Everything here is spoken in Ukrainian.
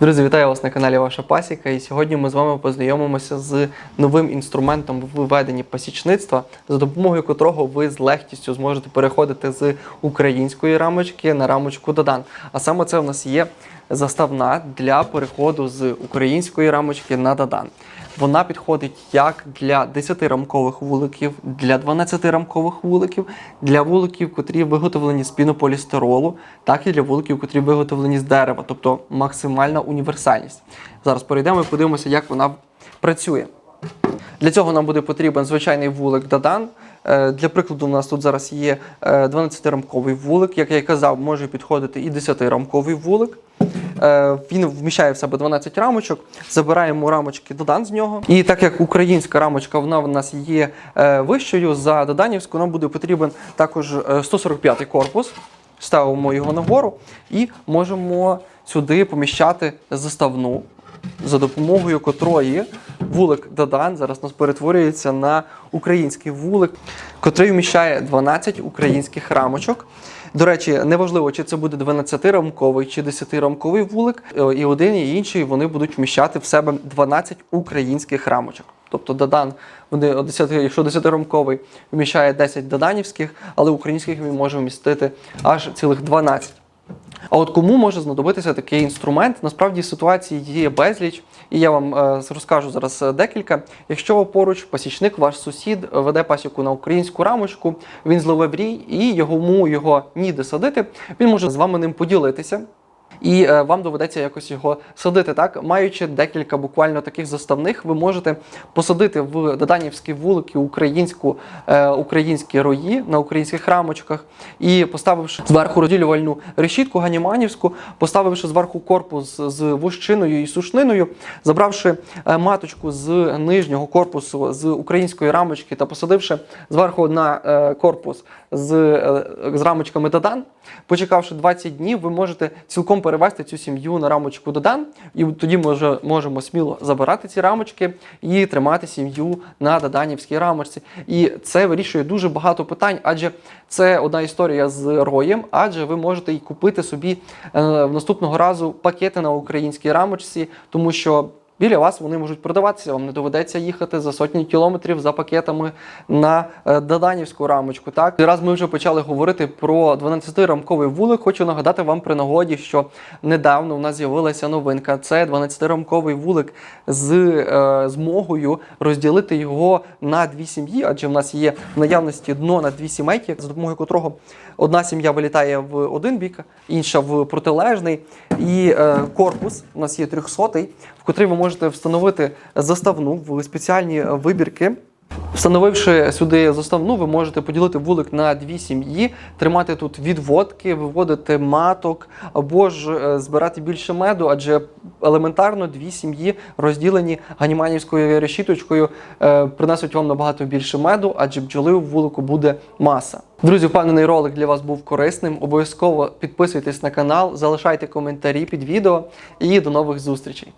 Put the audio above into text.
Друзі, вітаю вас на каналі Ваша Пасіка. І сьогодні ми з вами познайомимося з новим інструментом в пасічництва, за допомогою котрого ви з легкістю зможете переходити з української рамочки на рамочку Додан. А саме це в нас є заставна для переходу з української рамочки на Додан. Вона підходить як для 10-рамкових вуликів, для 12-рамкових вуликів, для вуликів, котрі виготовлені з пінополістиролу, так і для вуликів, котрі виготовлені з дерева, тобто максимальна універсальність. Зараз перейдемо і подивимося, як вона працює. Для цього нам буде потрібен звичайний вулик Дадан. Е, Для прикладу, у нас тут зараз є е, 12-рамковий вулик. Як я й казав, може підходити і 10-рамковий вулик. Е, Він вміщає в себе 12 рамочок. Забираємо рамочки додан з нього. І так як українська рамочка вона в нас є е, вищою, за доданівську, нам буде потрібен також е, 145-й корпус. Ставимо його нагору і можемо сюди поміщати заставну за допомогою котрої вулик Дадан зараз нас перетворюється на український вулик, котрий вміщає 12 українських рамочок. До речі, неважливо, чи це буде 12-рамковий чи 10-рамковий вулик, е, і один, і інший вони будуть вміщати в себе 12 українських рамочок. Тобто Дадан, вони, 10, якщо 10-рамковий вміщає 10 даданівських, але українських він може вмістити аж цілих 12. А от кому може знадобитися такий інструмент? Насправді ситуації є безліч, і я вам е, розкажу зараз е, декілька. Якщо поруч пасічник, ваш сусід веде пасіку на українську рамочку, він зловив рій і йому його ніде садити, він може з вами ним поділитися. І е, вам доведеться якось його садити. Так, маючи декілька буквально таких заставних, ви можете посадити в доданівські вулики українську, е, українські рої на українських рамочках і поставивши зверху розділювальну решітку ганіманівську, поставивши зверху корпус з вощиною і сушниною, забравши е, маточку з нижнього корпусу з української рамочки та посадивши зверху на е, корпус з, е, з рамочками Дадан, почекавши 20 днів, ви можете цілком перевести цю сім'ю на рамочку додан, і тоді ми вже можемо сміло забирати ці рамочки і тримати сім'ю на Даданівській рамочці. І це вирішує дуже багато питань, адже це одна історія з роєм, адже ви можете і купити собі е, наступного разу пакети на українській рамочці, тому що. Біля вас вони можуть продаватися, вам не доведеться їхати за сотні кілометрів за пакетами на е, Даданівську рамочку. Так, раз ми вже почали говорити про 12-рамковий вулик. Хочу нагадати вам при нагоді, що недавно у нас з'явилася новинка. Це 12-рамковий вулик з е, змогою розділити його на дві сім'ї, адже в нас є в наявності дно на дві сімейки, за допомогою котрого одна сім'я вилітає в один бік, інша в протилежний. І е, корпус у нас є трьохсотий, в котрий ви можете встановити заставну в спеціальні вибірки. Встановивши сюди заставну, ви можете поділити вулик на дві сім'ї, тримати тут відводки, виводити маток або ж е, збирати більше меду, адже елементарно дві сім'ї розділені ганіманівською решіточкою е, принесуть вам набагато більше меду, адже бджоли в вулику буде маса. Друзі, впевнений ролик для вас був корисним. Обов'язково підписуйтесь на канал, залишайте коментарі під відео і до нових зустрічей.